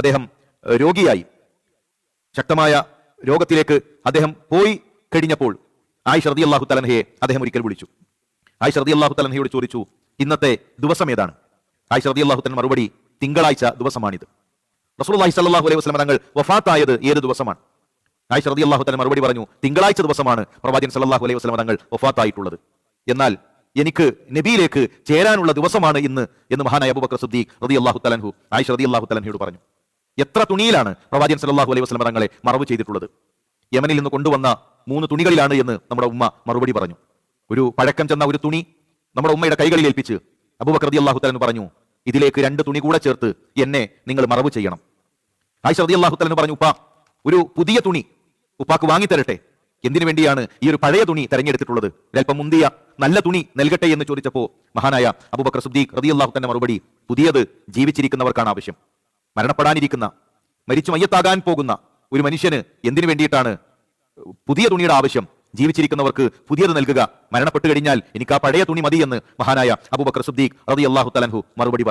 അദ്ദേഹം രോഗിയായി. ശക്തമായ രോഗത്തിലേക്ക് അദ്ദേഹം പോയി കഴിഞ്ഞപ്പോൾ ആയിഷ റതി അള്ളാഹു തലൻഹയെ അദ്ദേഹം ഒരിക്കൽ വിളിച്ചു. ആയിഷ റതി അള്ളാഹു തലൻഹയോട് ചോദിച്ചു ഇന്നത്തെ ദിവസം ഏതാണ്? ആയിഷ റതി അള്ളാഹു മറുപടി തിങ്കളാഴ്ച ദിവസമാണിത്. റസൂലുള്ളാഹി സ്വല്ലല്ലാഹു അലൈഹി വസല്ലം തങ്ങൾ വഫാത്തായത് ഏത് ദിവസമാണ്? ആയിഷ റതി അള്ളാഹു തല മറുപടി പറഞ്ഞു തിങ്കളാഴ്ച ദിവസമാണ് പ്രവാചകൻ സല്ലാഹു അലൈഹി വസല്ലം തങ്ങൾ വഫാത്തായിട്ടുള്ളത്. എന്നാൽ എനിക്ക് നബിയിലേക്ക് ചേരാനുള്ള ദിവസമാണ് ഇന്ന് എന്ന് മഹാനായ അബൂബക്കർ സിദ്ദീഖ് റതി അള്ളാഹു തലൻഹു ആയിഷ റതി അള്ളാഹു തലൻഹയോട് പറഞ്ഞു. എത്ര തുണിയിലാണ് പ്രവാചകൻ സല്ലല്ലാഹു അലൈഹി വസ്ലം തങ്ങളെ മറവ് ചെയ്തിട്ടുള്ളത്? യമനിൽ നിന്ന് കൊണ്ടുവന്ന മൂന്ന് തുണികളിലാണ് എന്ന് നമ്മുടെ ഉമ്മ മറുപടി പറഞ്ഞു. ഒരു പഴക്കം ചെന്ന ഒരു തുണി നമ്മുടെ ഉമ്മയുടെ കൈകളിൽ ഏൽപ്പിച്ച് അബൂബക്കർ റതി അള്ളാഹു തലൻ പറഞ്ഞു ഇതിലേക്ക് രണ്ട് തുണി കൂടെ ചേർത്ത് എന്നെ നിങ്ങൾ മറവ് ചെയ്യണം. ആയിഷ റതി അള്ളാഹു തലൻ പറഞ്ഞു ഉപ്പാ ഒരു പുതിയ തുണി ഉപ്പാക്ക് വാങ്ങിത്തരട്ടെ എന്തിനു വേണ്ടിയാണ് ഈ ഒരു പഴയ തുണി തെരഞ്ഞെടുത്തിട്ടുള്ളത്? ഒരല്പം മുന്തിയ നല്ല തുണി നൽകട്ടെ എന്ന് ചോദിച്ചപ്പോൾ മഹാനായ അബൂബക്കർ സുദ്ദീഖ് റതി അള്ളാഹു തന്നെ മറുപടി പുതിയത് ജീവിച്ചിരിക്കുന്നവർക്കാണ് ആവശ്യം. മരണപ്പെടാനിരിക്കുന്ന മരിച്ചു മയ്യത്താകാൻ പോകുന്ന ഒരു മനുഷ്യന് എന്തിനു വേണ്ടിയിട്ടാണ് പുതിയ തുണിയുടെ ആവശ്യം? ജീവിച്ചിരിക്കുന്നവർക്ക് പുതിയത് നൽകുക. മരണപ്പെട്ടു കഴിഞ്ഞാൽ എനിക്ക് ആ പഴയ തുണി മതി എന്ന് മഹാനായ അബൂബക്കർ സുദ്ദീഖ് റതി അള്ളാഹു തലൻഹു മറുപടി